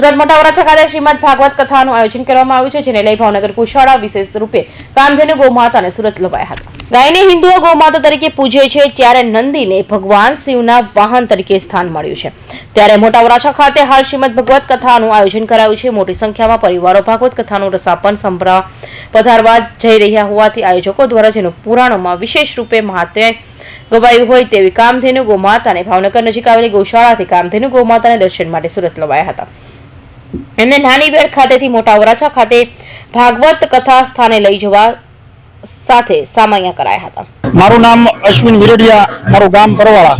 સુરત મોટા વરાછા ખાતે શ્રીમદ ભાગવત કથાનું આયોજન કરવામાં આવ્યું છે, જેને લઈ ભાવનગર કુશાળા વિશેષ રૂપે કામધેનુ ગૌમાતાને સુરત લવાયા હતા. ગાયને હિન્દુઓ ગૌમાતા તરીકે પૂજે છે, ત્યારે નંદીને ભગવાન શિવના વાહન તરીકે સ્થાન મળ્યું છે. ત્યારે મોટા વરાછા ખાતે હાલ શ્રીમદ ભગવત કથાનું આયોજન કરાયું છે. મોટી સંખ્યામાં પરિવારો ભાગવત કથાનું રસાપન સંભળા પધારવા જઈ રહ્યા હોવાથી આયોજકો દ્વારા જેનું પુરાણોમાં વિશેષ રૂપે મહાત્મ્ય ગવાયું હોય તેવી કામધેનુ ગૌમાતાને ભાવનગર નજીક આવેલી ગૌશાળાથી કામધેનુ ગૌમાતાને દર્શન માટે સુરત લવાયા હતા. એમને નાની બેડ ખાતેથી મોટા વરાછા ખાતે ભાગવત કથા સ્થાને લઈ જવા સાથે સામાન્ય કરાયા હતા. મારું નામ અશ્વિન વિરડિયા મારું ગામ પરવાળા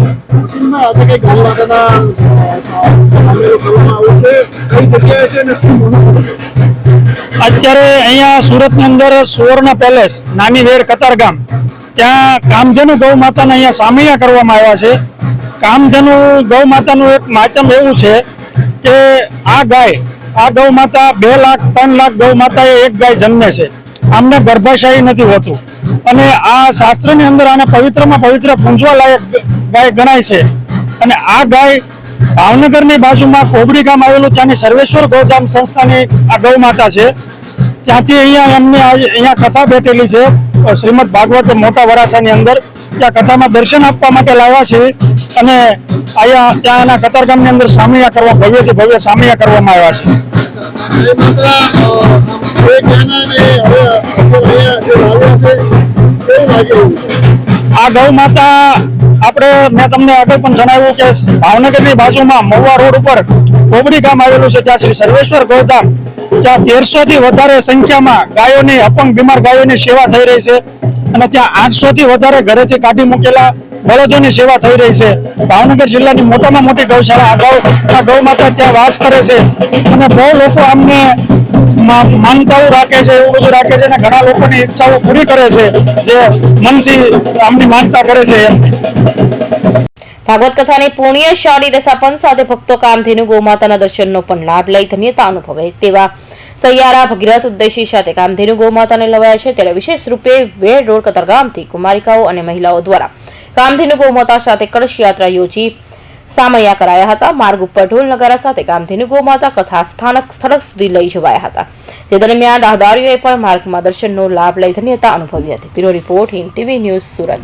અત્યારે અહીંયા સુરતની અંદર સુવર્ણ પેલેસ નાની વેડ કતારગામ. ત્યાં કામધેનુ ગૌ માતાને અહીંયા સામૈયા કરવામાં આવ્યા છે. કામધેનુ ગૌ માતાનું એક માચમ એવું છે કે આ ગાય આ ગૌ માતા બે લાખ, ત્રણ લાખ ગૌ માતા એક ગાય જન્મે છે. આમને ગર્ભાશયી નથી હોતું. અને આ શાસ્ત્રની અંદર આને પવિત્રમાં પવિત્ર પૂંજવા લાયક ગાય ગણાય છે. અને આ ગાય ભાવનગરની બાજુમાં કોબડી ગામ આવેલું, ત્યાંની સર્વેશ્વર ગૌધામ સંસ્થાની આ ગૌ માતા છે. ત્યાંથી અહીંયા એમને અહીંયા કથા બેઠેલી છે. શ્રીમદ ભાગવત મોટા વરાસાની અંદર. ત્યાં કથામાં દર્શન આપવા માટે લાવ્યા છે અને અહીંયા ત્યાં એના કતારગામની અંદર સામૈયા કરવા ભવ્યથી ભવ્ય સામૈયા કરવામાં આવ્યા છે. આ ગૌ માતા આપણે મેં તમને આગળ પણ જણાવ્યું કે ભાવનગરની બાજુમાં મહુવા રોડ ઉપર કોબડી ગામ આવેલું છે ત્યાં શ્રી સર્વેશ્વર ગૌધામ ત્યાં તેરસો થી વધારે સંખ્યામાં ગાયોની અપંગ બીમાર ગાયોની સેવા થઈ રહી છે. અને ત્યાં આઠસો થી વધારે ઘરેથી કાઢી મૂકેલા બળદોની સેવા થઈ રહી છે. ભાવનગર જિલ્લાની મોટામાં મોટી ગૌશાળા આ ગૌ માતા ત્યાં વાસ કરે છે. અને બહુ લોકો આમને માનતાઓ રાખે છે, એવું રાખે છે અને ઘણા લોકોની ઈચ્છાઓ પૂરી કરે છે, જે મનથી આમની માનતા કરે છે ભાગવત કથાની પુણ્યશાળી રસાપન સાથે ભક્તો કામધેનુ ગૌમાતાના દર્શનનો પણ લાભ લઈ ધન્યતા અનુભવે તેવા સૈયારા, ભગીરથ ઉદ્દેશી સાથે કામધેનુ ગૌમાતાને લવાયા છે. ત્યારે વિશેષ રૂપે વેડ રોડ કતારગામથી કુમારિકાઓ અને મહિલાઓ દ્વારા કામધેનુ ગૌમાતા સાથે કળશ યાત્રા યોજી સામૈયા કરાયા હતા. માર્ગ ઉપર ઢોલ નગારા સાથે કામધેનુ ગૌમાતા કથા સ્થાનક સ્થળ સુધી લઈ જવાયા હતા. જે દરમિયાન રાહદારીઓએ પણ માર્ગમાં દર્શનનો લાભ લઈ ધન્યતા અનુભવી હતી. Bureau report in TV news Surat.